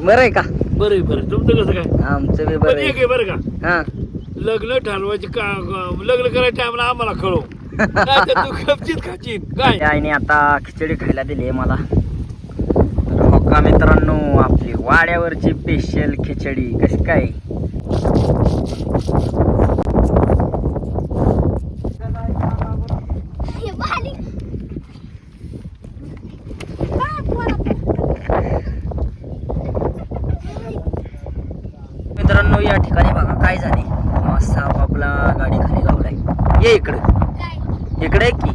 बरं आहे का? बरं आहे बरं तुमचं कसं काय? आमचं बी पण बरं एक आहे. आहे बरं का? हा. लग्न ठरवायचे का लग्न करायच्या टायमाला आम्हाला कळव तू खाचीत काय? त्या आईने आता खिचडी खायला दिली आहे मला. तर हो का मित्रांनो आपली वाड्यावरची स्पेशल खिचडी. कशी काय मित्रांनो या ठिकाणी बघा काय झाले मस्त आपला गाडी खाली गावलाय ये इकडे. इकडे आहे की.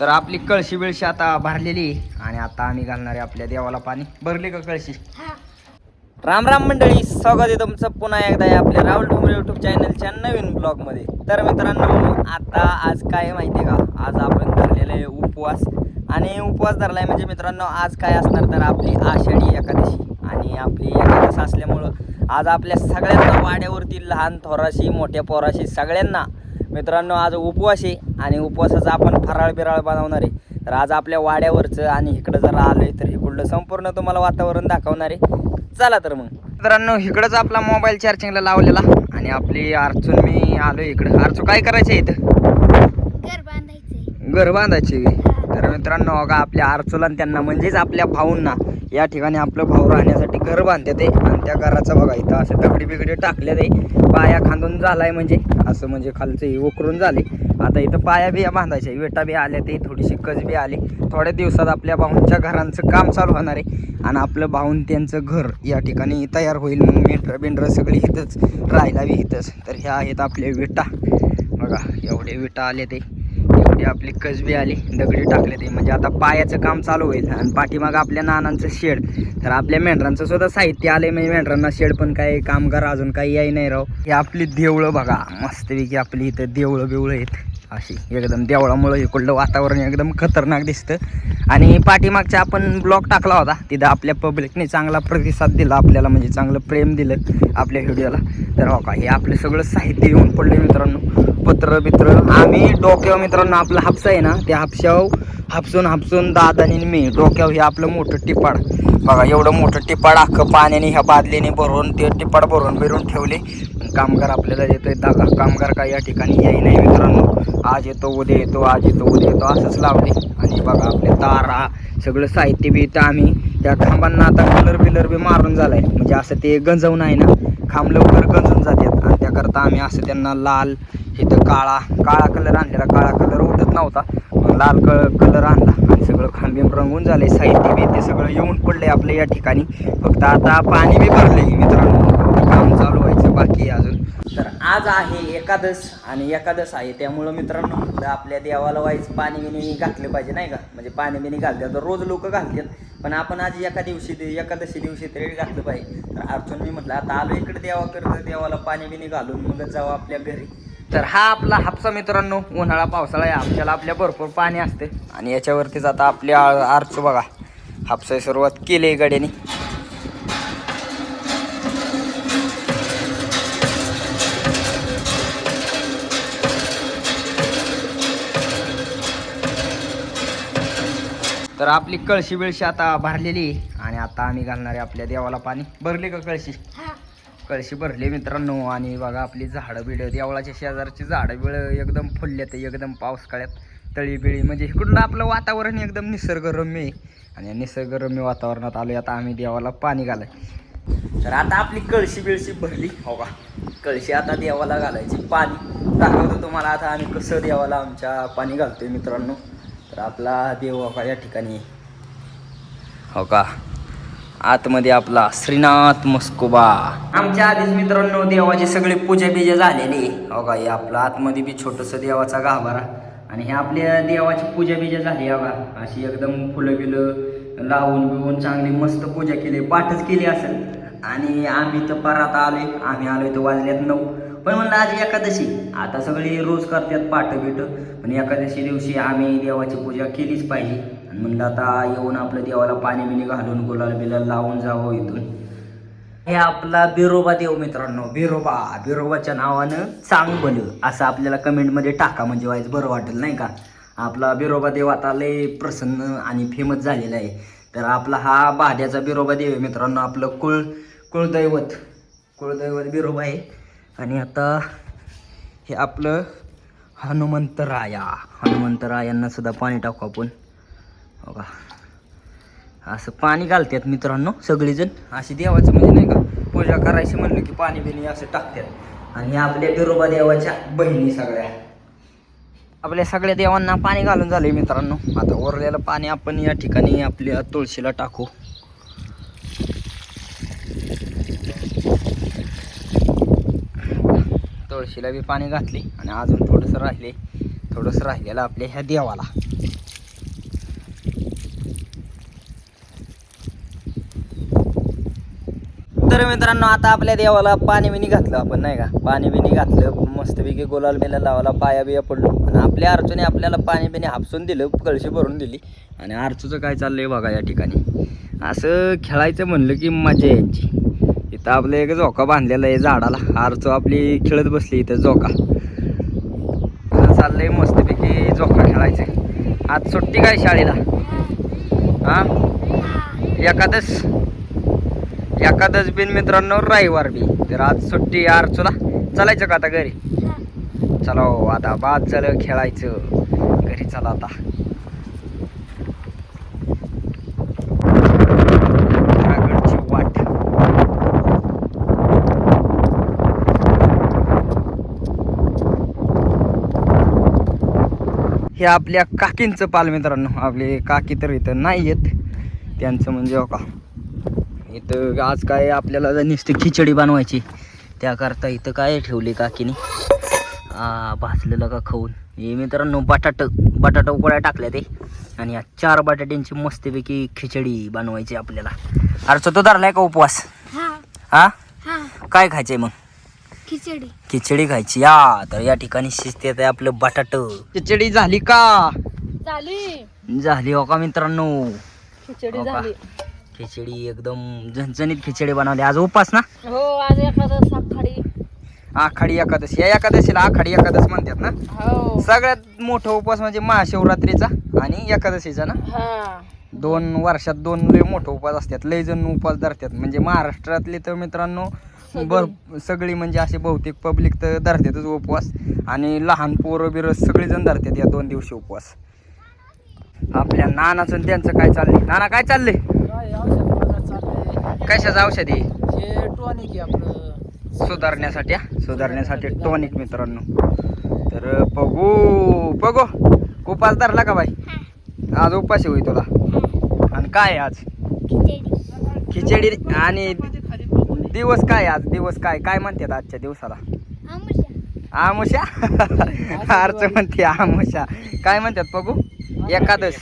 तर आपली कळशी बिळशी आता भरलेली आहे. आणि आता आम्ही घालणार आहे आपल्या देवाला पाणी. भरली का कळशी? राम राम मंडळी स्वागत आहे तुमचं पुन्हा एकदा या आपल्या राहुल डोंगरे युट्यूब चॅनलच्या नवीन ब्लॉगमध्ये तर मित्रांनो आता आज काय आहे माहिती आहे का? आज आपण धरलेलं आहे उपवास. आणि उपवास धरला आहे म्हणजे मित्रांनो आज काय असणार तर आपली आषाढी एकादशी. आणि आपली एकादश असल्यामुळं आज आपल्या सगळ्यांना वाड्यावरती लहान थोराशी मोठ्या पोराशी सगळ्यांना मित्रांनो आज उपवास आहे आणि उपवासाचा आपण फराळ बिराळ बनवणार आहे. तर आज आपल्या वाड्यावरचं आणि इकडं जर आलोय तर इकडलं संपूर्ण तुम्हाला वातावरण दाखवणार आहे. चला तर मग. मित्रांनो इकडंच आपला मोबाईल चार्जिंगला लावलेला आणि आपली आरचून मी आलो इकडं. आरचू काय करायचं इथं? घर बांधायची. तर मित्रांनो बघा आपल्या आरचूला त्यांना म्हणजेच आपल्या भाऊंना या ठिकाणी आपलं भाऊ राहण्यासाठी घर बांधतात आहे आणि त्या घराचं बघा इथं असं दगडी बिगडी टाकले ते पाया खांदून झालाय म्हणजे. असं म्हणजे खालचं हे उकरून झाले. आता इथं पाया बिया बांधायच्या विटा बी आल्या ते थोडीशी कज बी आली. थोड्या दिवसात आपल्या भाऊंच्या घरांचं काम चालू होणार आहे. आणि आपलं भाऊन त्यांचं घर या ठिकाणी तयार होईल. मग मेंढरं बिंढरं सगळी इथंच राहायला बी इथंच. तर ह्या आहेत आपल्या विटा. बघा एवढे विटा आले ते. एवढी आपली कसबी आली दगडी टाकले ते. म्हणजे आता पायाचं काम चालू होईल. आणि पाठीमागं आपल्या नानांचं शेड. तर आपल्या मेंढरांचं सुद्धा साहित्य आलंय. म्हणजे मेंढरांना शेड पण काही कामगार अजून काही याही नाही राव. ही आपली देवळं बघा. मस्तपैकी आपली इथं देवळं बिवळं आहेत. अशी एकदम देवळामुळं इकडलं वातावरण एकदम खतरनाक दिसतं. आणि पाठीमागचा आपण ब्लॉग टाकला होता. तिथं आपल्या पब्लिकने चांगला प्रतिसाद दिला. आपल्याला म्हणजे चांगलं प्रेम दिलं आपल्या व्हिडिओला. तर हो का हे आपलं सगळं साहित्य येऊन पडले मित्रांनो. पत्र मित्र. आम्ही डोक्यावर मित्रांनो आपलं हापसा आहे ना त्या हापशावर हापसून हापसून दादानी मी डोक्यावर हे आपलं मोठं टिपाड. बघा एवढं मोठं टिपाड अख्खं पाण्याने ह्या बादलीने भरून ते टिपाड भरून भिरून ठेवले. कामगार आपल्याला येतोय दादा कामगार काय या ठिकाणी याही नाही मित्रांनो. आज येतो उद्या येतो आज येतो उद्या येतो असंच लावले. आणि बघा आपले तारा सगळं साहित्य बी इथं आम्ही त्या खांबांना आता कलर बिलर बी मारून झालाय. म्हणजे असं ते गंजवून आहे ना खांब लवकर गंजून जातात. आणि त्याकरता आम्ही असं त्यांना लाल इथं काळा काळा कलर आणलेला. काळा कलर उठत नव्हता लाल कळ कलर आणला. आणि सगळं खांबीम रंगून झाले साहित्य बी ते सगळं येऊन पडले आपल्या या ठिकाणी. फक्त आता पाणी बी भरले मित्रांनो. काम चालू व्हायचं बाकी अजून. तर आज आहे एकादश आणि एकादश आहे. त्यामुळं मित्रांनो म्हटलं आपल्या देवाला व्हायचं पाणी बिनी घातलं पाहिजे नाही का? म्हणजे पाणी बिनी घालतात. तर रोज लोक घालतात पण आपण आज एका दिवशी एकादशी दिवशी तरी घातलं पाहिजे. तर अर्जुन मी म्हटलं आता आलो इकडे देवा करतं देवाला पाणी बिनी घालून मगच जावं आपल्या घरी. तर हा आपला हापसा मित्रांनो उन्हाळा पावसाळा आहे. आपल्याला आपल्या भरपूर पाणी असते. आणि याच्यावरतीच आता आपली आरचू बघा. हापसा सुरुवात केली आहे गड्याने. तर आपली कळशी बिळशी आता भरलेली आहे. आणि आता आम्ही घालणार आहे आपल्या देवाला पाणी. भरली का कळशी? कळशी भरली मित्रांनो. आणि बघा आपली झाडं बिडं देवळाच्या शेजारची झाडं बिळ एकदम फुलल्यात एकदम पावसाळ्यात तळी बिळी म्हणजे इकडून आपलं वातावरण एकदम निसर्गरम्य आहे. आणि निसर्गरम्य वातावरणात आलो आता आम्ही देवाला पाणी घालाय तर आता आपली कळशी बिळशी भरली. हो का? कळशी आता देवाला घालायची पाणी. दाखवतो तुम्हाला आता आम्ही कसं देवाला आमच्या पाणी घालतोय मित्रांनो. तर आपला देव का या ठिकाणी. हो का? आतमध्ये आपला श्रीनाथ मस्कोबा. आमच्या आधीच मित्रांनो देवाची सगळी पूजा बिजा झालेली. हो का हे आपलं आतमध्ये बी छोटंसं देवाचा गाभारा. आणि हे आपल्या देवाची पूजा बिजा झाली हो का. अशी एकदम फुलं बिलं लावून बिवून चांगली मस्त पूजा केली पाठच केली असेल. आणि आम्ही तर परत आलोय आम्ही आलोय तर वाजल्यात नऊ. पण म्हणलं आज एकादशी. आता सगळी रोज करतात पाठ बिट पण एकादशी दिवशी आम्ही देवाची पूजा केलीच पाहिजे. आणि म्हणलं आता येऊन आपलं देवाला पाणी बिणी घालून गुलाल बिलाल लावून जावं इथून. हे आपला बिरोबा देव मित्रांनो बिरोबा. बिरोबाच्या नावानं चांग भलं असं आपल्याला कमेंटमध्ये टाका म्हणजे वाईज बरं वाटेल नाही का? आपला बिरोबा देव आता लय प्रसन्न आणि फेमस झालेला आहे. तर आपला हा भाड्याचा बिरोबा देव आहे मित्रांनो आपलं कुळ कुळदैवत. कुळदैवत बिरोबा आहे. आणि आता हे आपलं हनुमंतराया हनुमंतरायांना सुद्धा पाणी टाकू आपण. हो का असं पाणी घालतात मित्रांनो सगळेजण. अशी देवाचं म्हणजे नाही का पूजा करायची म्हणलं की पाणी बिणी असं टाकतात. आणि आपल्या बिरोबा देवाच्या बहिणी सगळ्या. आपल्या सगळ्या देवांना पाणी घालून झाले मित्रांनो. आता उरलेलं पाणी आपण या ठिकाणी आपल्या तुळशीला टाकू. तुळशीला बी पाणी घातले आणि अजून थोडंसं राहिले. थोडंसं राहिलेलं आपल्या ह्या देवाला. तर मित्रांनो आता आपल्या देवाला पाणी बिनी घातलं आपण नाही का? पाणी बिनी घातलं मस्तपैकी गुलाल बिला लावायला पाया बिया पडलो. आणि आपल्या अर्चूने आपल्याला पाणी बिनी हापसून दिलं कळशी भरून दिली. आणि अर्चूचं काय चाललंय बघा या ठिकाणी. असं खेळायचं म्हणलं की मजा यायची. इथं आपलं एक झोका बांधलेला आहे झाडाला. आरचू आपली खेळत बसली इथं झोका. चाललंय मस्तपैकी झोका खेळायचं. आज सुट्टी काय शाळेला? हा? एकादश एकादश बिन मित्रांनो रविवार बी. तर आज सुट्टी आरचूला. चालायचं का आता घरी? चला हो आता बाद झालं खेळायचं. घरी चला आता रागडची वाट हे आपल्या काकींचं पाल मित्रांनो. आपले काकी तर इथं नाही येत त्यांचं म्हणजे हो का. इथं आज काय आपल्याला नुसती खिचडी बनवायची. त्याकरता इथं काय ठेवली काकीने? भाजलेलं का खाऊन? हे मित्रांनो बटाट बटाटा उकळ्या टाकल्या ते. आणि या चार बटाट्यांची मस्तपैकी खिचडी बनवायची आपल्याला. अरे तो धरलाय का उपवास? हा. काय खायचंय मग? खिचडी. खिचडी खायची. या तर या ठिकाणी शिजते आहे आपलं बटाट. खिचडी झाली का? झाली. झाली हो का मित्रांनो? खिचडी हो का? झाली. खिचडी एकदम झणझणीत खिचडी बनवली. आज उपास ना? हो आज एखादा साखाडी आखाडी एकादशी. या एकादशीला आखाडी एकादश म्हणतात ना? हो. सगळ्यात मोठा उपवास म्हणजे महाशिवरात्रीचा आणि एकादशीचा ना? हा. दोन वर्षात दोन लय मोठे उपवास असतात लय जण उपवास धरतात. म्हणजे महाराष्ट्रातले तर मित्रांनो भर सगळी म्हणजे असे बहुतेक पब्लिक तर धरतातच उपवास. आणि लहान पोरं बिरं सगळेजण धरतात या दोन दिवशी उपवास. आपल्या नानाचं त्यांचं काय चाललंय? नाना काय चाललंय? कशाचं औषध आहे? टॉनिक आपलं. सुधारण्यासाठी हा? सुधारण्यासाठी टॉनिक मित्रांनो. तर बघू बघू. उपास धरला का बाई? आज उपाशी होई तुला. आणि काय आज? खिचडी आणि दिवस काय आज? दिवस काय? काय म्हणतात आजच्या दिवसाला? आमुषा अर्थ म्हणते आमुषा काय म्हणतात बघू? एकादश.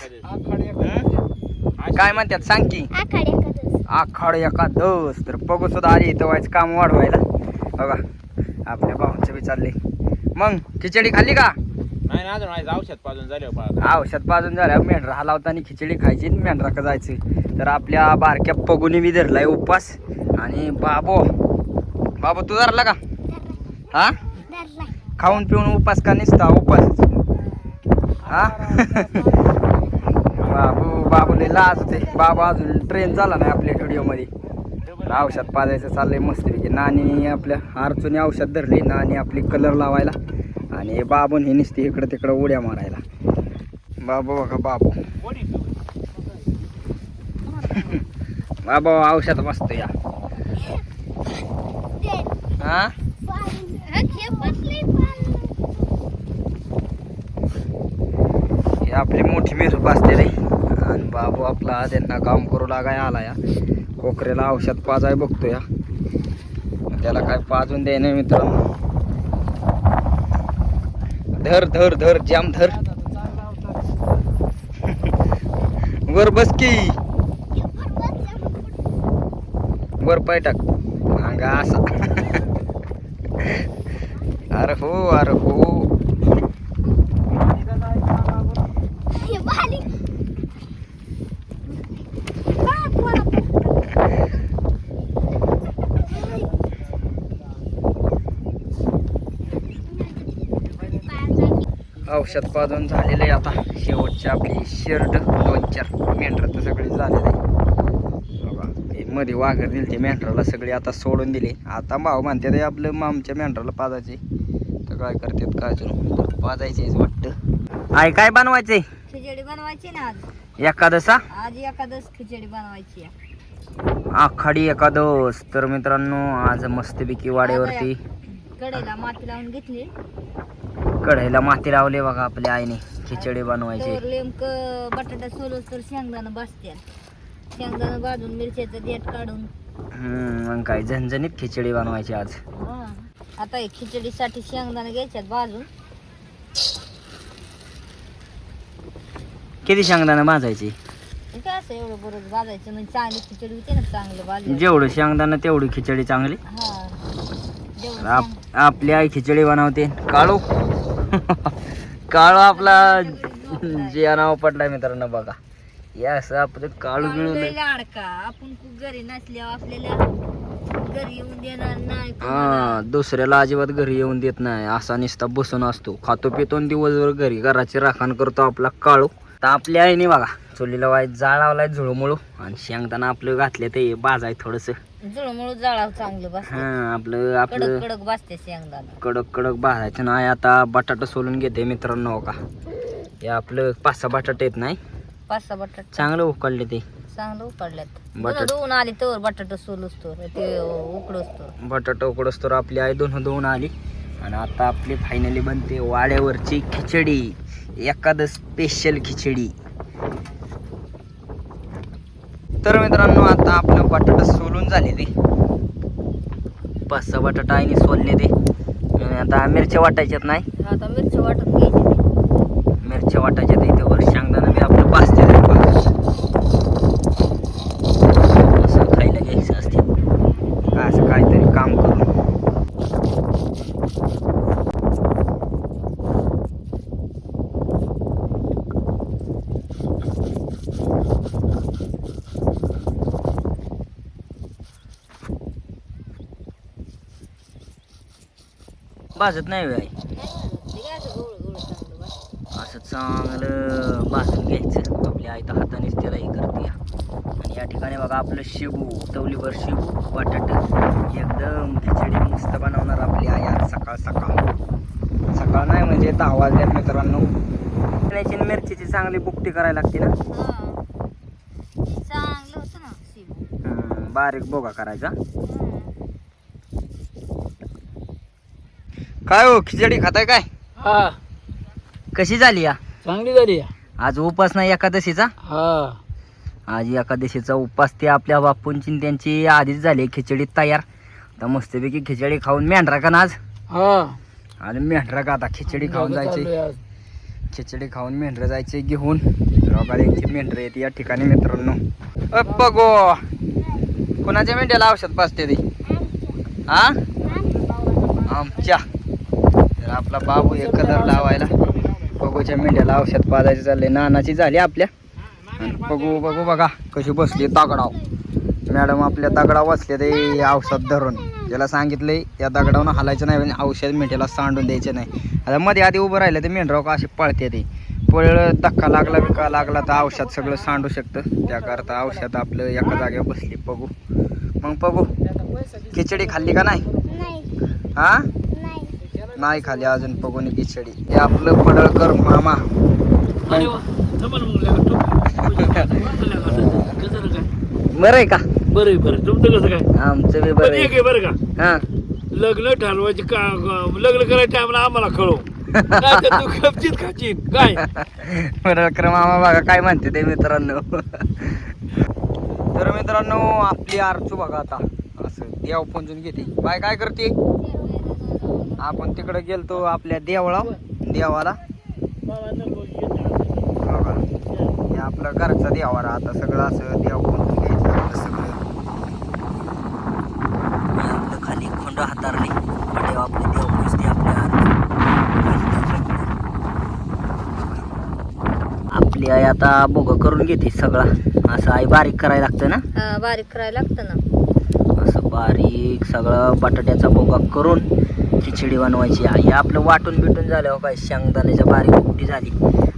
काय म्हणतात? सांग की. आखाडी एकादश. तर बघू सुद्धा आली इथं व्हायचं काम वाढवायला. बघा आपल्या भाऊचं बी चालले मग खिचडी खाल्ली का? नाही ना अजून औषध पाजून झाले औषध पाजून झाल्या मेंढरा हलावता आणि खिचडी खायची आणि मेंढरा का जायचं. तर आपल्या बारक्या पगुनी बी धरलाय उपवास आणि बाबो बाबू तू धरला का? हा? खाऊन पिऊन उपास का निसता उपास? हा? बाबू बाबूले लाज होते. बाबा अजून ट्रेन झाला नाही आपल्या व्हिडिओमध्ये औषध पाजायचं चाललंय मस्तपैकी. नानी आपल्या अर्चूने औषध धरले नानी आपली कलर लावायला. आणि हे बाबून हे निसते इकडं तिकडं उड्या मारायला. बाबू बघा बाबू. बाबा औषध मस्त या. हा? हे आपली मोठी मिर बसते रे. आणि बाबू आपला त्यांना काम करू लागाय आला या कोकरेला औषध पाजाय बघतो या त्याला काय पाजून द्याय नाही मित्रांनो? धर धर धर जाम धर. वर बस की. वर पाय टाक. अंगा असा. अरे हो अरे हो औषध पाजून झालेलं आहे आता. शेवटची आपली शर्ट दोन चार मेंढर तर सगळे झालेले आहे. बघा मध्ये वाघर दिली ते मेंढराला सगळे आता सोडून दिले. आता भाऊ म्हणते आपलं मामच्या मेंढराला पाजायचे तर काय करतात काय तर पाजायचेच वाटतं. आहे काय बनवायचे खिचडी बनवायची ना आज. एकादसा? आज एखादच खिचडी बनवायची. आखाडी एकादस. तर मित्रांनो आज मस्तपैकी वाड्यावरती कढईला माती लावून घेतली. कढईला माती लावली बघा आपल्या आईने. खिचडी बनवायची. तर नेमक बटाटा सोलूस तर शेंगदाणा भाजत्यात. शेंगदाणा भाजून मिरच्याचं देठ काढून. हम्म मग काय झणझणीत खिचडी बनवायची आज. हा. आता हे खिचडीसाठी शेंगदाणा घ्यायच्यात भाजून. किती शेंगदाणा भाजायची? हे काय असं एवढं बरोबर भाजायचं? म्हणजे चांगली खिचडी होते ना चांगलं भाजून. जेवढं शेंगदाणा तेवढी खिचडी चांगली. हा. जेवढं आप- शेंग- आपली आई खिचडी बनवते. काळू. काळू आपला जे नाव पडलाय मित्रांनो बघा. हे असं आपलं काळू लय लाडका. आपण खूप घरी नसल्यावर आपल्याला घरी येऊन देणार नाही हा दुसऱ्याला अजिबात घरी येऊन देत नाही. असा नुसता बसून असतो. खातो पितो आणि दिवसभर घरी. घराची राखण करतो आपला काळू. तर आपल्या आईने बघा. चुलीला वाईट जाळ लावलाय झुळमुळू. आणि शेंगदाणा आपलं घातले ते बाजाय थोडस. जुळमुळ जाळाव चांगलं बस हा आपलं आपलं कडक कडक शेंगदाणा. कडक कडक भाजायचं. नाही आता बटाटा सोलून घेते मित्रांनो हो का? हे आपलं पाच सहा बटाटे येत नाही. पाच सहा बटाट. चांगलं उकळले ते. चांगलं उकडल्यात. बटाट- धुवून आली तर बटाटा सोलूस तर ते उकडूस तर. बटाटा उकडस तर आपली आई दोन दोन आली. आणि आता आपली फायनली बनते वाड्यावरची खिचडी. एखादं स्पेशल खिचडी. तर मित्रांनो आता आपलं बटाटा सोलून झाले ते. पाच सहा बटाटा आईने सोलले ते. आणि आता मिरच्या वाटायच्यात नाही? आता मिरची वाटून घ्यायची मिरच्या वाटायच्या तर इथे वर शेंगदाणा बी आपलं पाचते तरी पण असं खायला घ्यायचं असते काय असं काहीतरी काम करून भाजत नाही बाई असं चांगलं भाजून घ्यायचं. आपल्या आई तर हातानेच त्याला हे करते. आणि या ठिकाणी बघा आपलं शेबू तवलीभर शेबू बटाट. एकदम खिचडी मस्त बनवणार आपली आई आज सकाळ सकाळ. सकाळ नाही म्हणजे दहा वाजल्यात मित्रांनो. मिरचीची चांगली बुकटी करायला लागते ना? चांगलं होतं ना शिव हम्म, बारीक बोगा करायचा. काय हो खिचडी खाताय काय? हा. कशी झाली या? चांगली झाली आज उपास नाही एकादशीचा? हा. आज एकादशीचा उपास ते आपल्या बापूंची त्यांची आधीच झाली खिचडी तयार. तर मस्तपैकी खिचडी खाऊन मेंढरा का ना आज. हा. आणि मेंढरा का आता खिचडी खाऊन जायचे. खिचडी खाऊन मेंढरं जायचे घेऊन. त्यांची मेंढरं आहेत या ठिकाणी मित्रांनो. अ बघो कोणाच्या मेंढ्याला औषध पाजते ती? हा? आमच्या. आपला बाबू एक कलर लावायला. बघूच्या मेंढ्याला औषध पाजायचं चाललंय. नानाची झाली आपल्या. बघू बघू बघा कशी बसली दगडाव. मॅडम आपल्या दगडाव बसले ते औषध धरून. त्याला सांगितलंय या दगडावनं हालायचं नाही आणि औषध मेंढ्याला सांडून द्यायचं नाही. आता मध्ये आधी उभं राहिलं ते मेंढराव का असे पळते ते. पळ धक्का लागला बिका लागला तर औषध सगळं सांडू शकतं. त्याकरता औषध आपलं एका जागेवर बसली. बघू. मग बघू. खिचडी खाल्ली का नाही. हा? नाही खाली अजून बघून खिचडी. हे आपलं पडळकर मामा. बरं आहे का? बरं आहे, बरं तुमचं कसं काय? आमचं बी बरं आहे. बरं का? हा. लग्न ठरवायचे का लग्न करायच्या टाइमला आम्हाला कळव. काय? पडळकर मामा बघा काय म्हणते ते मित्रांनो. तर मित्रांनो आपली आरचू बघा आता. असं देव पुंजून घेते. बाय काय करते? आपण तिकडे गेलतो आपल्या देवळा देवाला. बघा हे आपलं घरचा देवारा आता सगळं असं देव पुंजून घ्यायचं आपलं सगळं. आपलं खाली खोंड हातारली. पटेव आपले देव पुजते आपल्या आपली आई आता बोग करून घेते सगळा. असं आई बारीक करायला लागतं ना? बारीक करायला लागतं ना. असं बारीक सगळं बटाट्याचा बोगा करून खिचडी बनवायची. हे आपलं वाटून बिटून झालं हो काय शेंगदाण्याच्या बारीक कुट्टी झाली.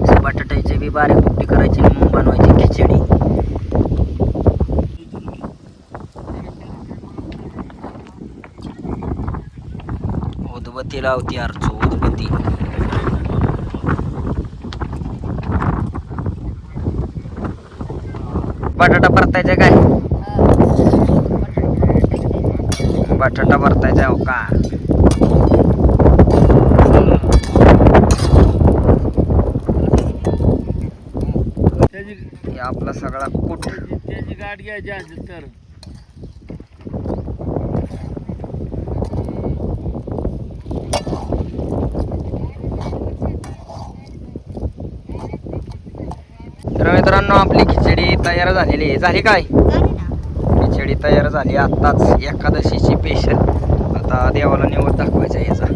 असं बटाट्याची बी बारीक कुट्टी करायची मग बनवायची खिचडी. उदबत्ती लावती अर्चू उदबत्ती. बटाटा परतायचा काय? बटाटा परतायचा हो का त्याची हे आपला सगळा कूट त्याची गाठ घ्यायची असेल तर. तर मित्रांनो आपली खिचडी तयार झालेली आहे. झाली काय? खिचडी तयार झाली. आत्ताच एकादशीची पेशल आता देवाला निवड दाखवायचा आहे याचा.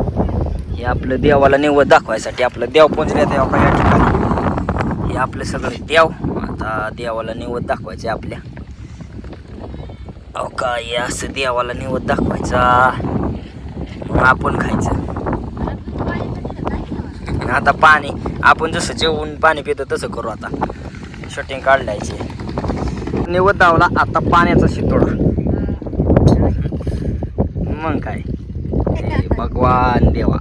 हे आपलं देवाला निवड दाखवायसाठी आपलं देव पोचण्यात आहे का या ठिकाणी. हे आपलं सगळं देव. आता देवाला निवत दाखवायचे आपल्या. अहो काय असं देवाला निवत दाखवायचा? मग आपण खायचं. आता पाणी आपण जसं जेवून पाणी पितो तसं करू आता. शूटिंग काढायची. निवत दावला आता पाण्याचा शितोडा. मग काय? भगवान देवा.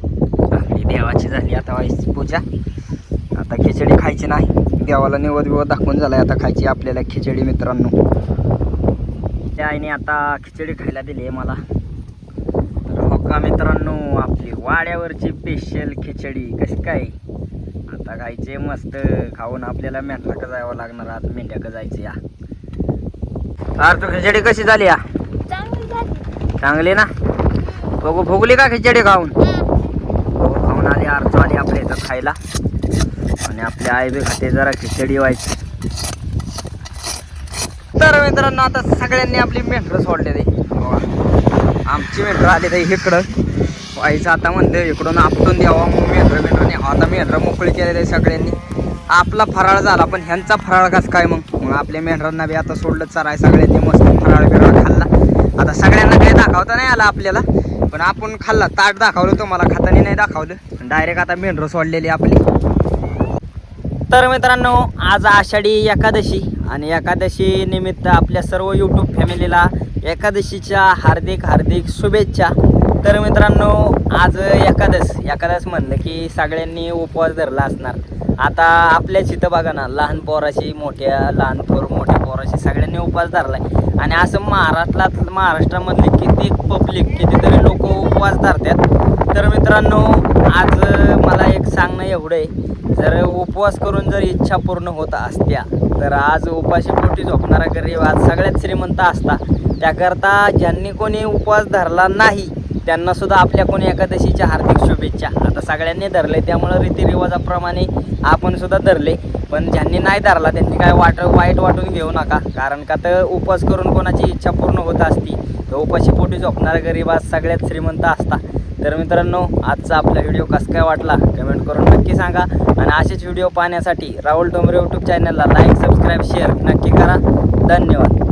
आपली देवाची झाली आता पूजा. आता खिचडी खायची नाही. देवाला निवद बिवद दाखवून झालाय. आता खायची आपल्याला खिचडी मित्रांनो. त्या आईने आता खिचडी खायला दिली आहे मला. तर हो का मित्रांनो आपली वाड्यावरची स्पेशल खिचडी. कशी काय? आता खायचे मस्त. खाऊन आपल्याला मेंढरा का जावं लागणार? आज मेंढ्या जायचं या? अरे तू खिचडी कशी झाली या? चांगली ना? बघू भोगली का खिचडी खाऊन? हो. खाऊन आली अर्थ आली आपल्या इथं खायला. आणि आपल्या आई बी खाते जरा खिचडी व्हायची. तर मित्रांनो आता सगळ्यांनी आपली मेंढरं सोडले ते. आमची मेंढरं आली ते इकडं. व्हायचं आता म्हणते इकडून आपटून द्यावा मग मेंढरं मेंढरं आता मेंढरं मोकळी केले ते सगळ्यांनी. आपला फराळ झाला पण ह्यांचा फराळ कस काय मग? मग आपल्या मेंढरांना बी आता सोडलं चराय सगळ्यांनी मस्त फराळ बिराळ खाल्ला. आता सगळ्यांना काही दाखवता नाही आला आपल्याला. पण आपण खाल्ला ताट दाखवलं तुम्हाला खातानी नाही दाखवलं. डायरेक्ट आता मेंढरं सोडलेली आपली. तर मित्रांनो आज आषाढी एकादशी आणि एकादशी निमित्त आपल्या सर्व यूट्यूब फॅमिलीला एकादशीच्या हार्दिक हार्दिक शुभेच्छा. तर मित्रांनो आज एकादश एकादश म्हणलं की सगळ्यांनी उपवास धरला असणार. आता आपल्याच इथं बघा ना लहान पोराशी मोठ्या लहान पोर मोठ्या पोराशी सगळ्यांनी उपवास धरलाय. आणि असं महाराष्ट्रात महाराष्ट्रामधले किती पब्लिक कितीतरी लोक उपवास धरतात. तर मित्रांनो आज मला एक सांगणं एवढं आहे जर उपवास करून जर इच्छा पूर्ण होत असत्या तर आज उपाशी पोटी झोपणारा गरीब आज सगळ्यात श्रीमंत असता. त्याकरता ज्यांनी कोणी उपवास धरला नाही त्यांना सुद्धा आपल्या कोणी एकादशीच्या हार्दिक शुभेच्छा. आता सगळ्यांनी धरले त्यामुळं रीतिरिवाजाप्रमाणे आपण सुद्धा धरले. पण ज्यांनी नाही धरला त्यांनी काय वाट वाईट वाटून घेऊ नका. कारण का तर उपवास करून कोणाची इच्छा पूर्ण होत असती तर उपाशी पोटी झोपणारा गरीब आज सगळ्यात श्रीमंत असता. तर मित्रांनो आजचा आपला व्हिडिओ कसा काय वाटला कमेंट करून नक्की सांगा. आणि असेच व्हिडिओ पाहण्यासाठी राहुल डोंबरे यूट्यूब चॅनलला लाईक सबस्क्राईब शेअर नक्की करा. धन्यवाद.